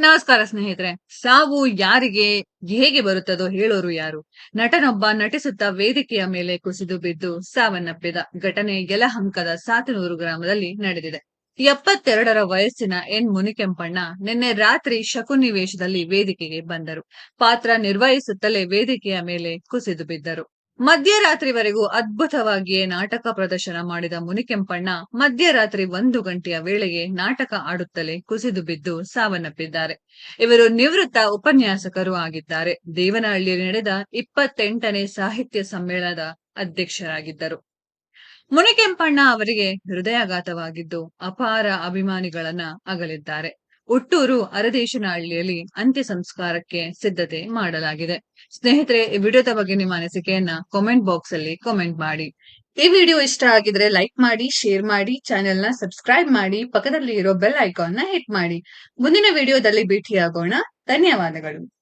ನಮಸ್ಕಾರ ಸ್ನೇಹಿತರೆ, ಸಾವು ಯಾರಿಗೆ, ಹೇಗೆ ಬರುತ್ತದೋ ಹೇಳೋರು ಯಾರು? ನಟನೊಬ್ಬ ನಟಿಸುತ್ತಾ ವೇದಿಕೆಯ ಮೇಲೆ ಕುಸಿದು ಬಿದ್ದು ಸಾವನ್ನಪ್ಪಿದ ಘಟನೆ ಯಲಹಂಕದ ಸಾತನೂರು ಗ್ರಾಮದಲ್ಲಿ ನಡೆದಿದೆ. ಎಪ್ಪತ್ತೆರಡರ ವಯಸ್ಸಿನ ಎನ್ ಮುನಿಕೆಂಪಣ್ಣ ನಿನ್ನೆ ರಾತ್ರಿ ಶಕುನಿವೇಶದಲ್ಲಿ ವೇದಿಕೆಗೆ ಬಂದರು. ಪಾತ್ರ ನಿರ್ವಹಿಸುತ್ತಲೇ ವೇದಿಕೆಯ ಮೇಲೆ ಕುಸಿದು ಬಿದ್ದರು. ಮಧ್ಯರಾತ್ರಿವರೆಗೂ ಅದ್ಭುತವಾಗಿಯೇ ನಾಟಕ ಪ್ರದರ್ಶನ ಮಾಡಿದ ಮುನಿಕೆಂಪಣ್ಣ ಮಧ್ಯರಾತ್ರಿ ಒಂದು ಗಂಟೆಯ ವೇಳೆಗೆ ನಾಟಕ ಆಡುತ್ತಲೇ ಕುಸಿದು ಬಿದ್ದು ಸಾವನ್ನಪ್ಪಿದ್ದಾರೆ. ಇವರು ನಿವೃತ್ತ ಉಪನ್ಯಾಸಕರು ಆಗಿದ್ದಾರೆ. ದೇವನಹಳ್ಳಿಯಲ್ಲಿ ನಡೆದ ಇಪ್ಪತ್ತೆಂಟನೇ ಸಾಹಿತ್ಯ ಸಮ್ಮೇಳನದ ಅಧ್ಯಕ್ಷರಾಗಿದ್ದರು. ಮುನಿಕೆಂಪಣ್ಣ ಅವರಿಗೆ ಹೃದಯಾಘಾತವಾಗಿದ್ದು ಅಪಾರ ಅಭಿಮಾನಿಗಳನ್ನ ಅಗಲಿದ್ದಾರೆ. ಹುಟ್ಟೂರು ಅರದೇಶನಹಳ್ಳಿಯಲ್ಲಿ ಅಂತ್ಯ ಸಂಸ್ಕಾರಕ್ಕೆ ಸಿದ್ಧತೆ ಮಾಡಲಾಗಿದೆ. ಸ್ನೇಹಿತರೆ, ಈ ವಿಡಿಯೋದ ಬಗ್ಗೆ ನಿಮ್ಮ ಅನಿಸಿಕೆಯನ್ನ ಕಾಮೆಂಟ್ ಬಾಕ್ಸ್ ಅಲ್ಲಿ ಕಾಮೆಂಟ್ ಮಾಡಿ. ಈ ವಿಡಿಯೋ ಇಷ್ಟ ಆಗಿದ್ರೆ ಲೈಕ್ ಮಾಡಿ ಶೇರ್ ಮಾಡಿ ಚಾನೆಲ್ನ ಸಬ್ಸ್ಕ್ರೈಬ್ ಮಾಡಿ ಪಕ್ಕದಲ್ಲಿ ಇರೋ ಬೆಲ್ ಐಕಾನ್ನ ಹಿಟ್ ಮಾಡಿ. ಮುಂದಿನ ವಿಡಿಯೋದಲ್ಲಿ ಭೇಟಿಯಾಗೋಣ. ಧನ್ಯವಾದಗಳು.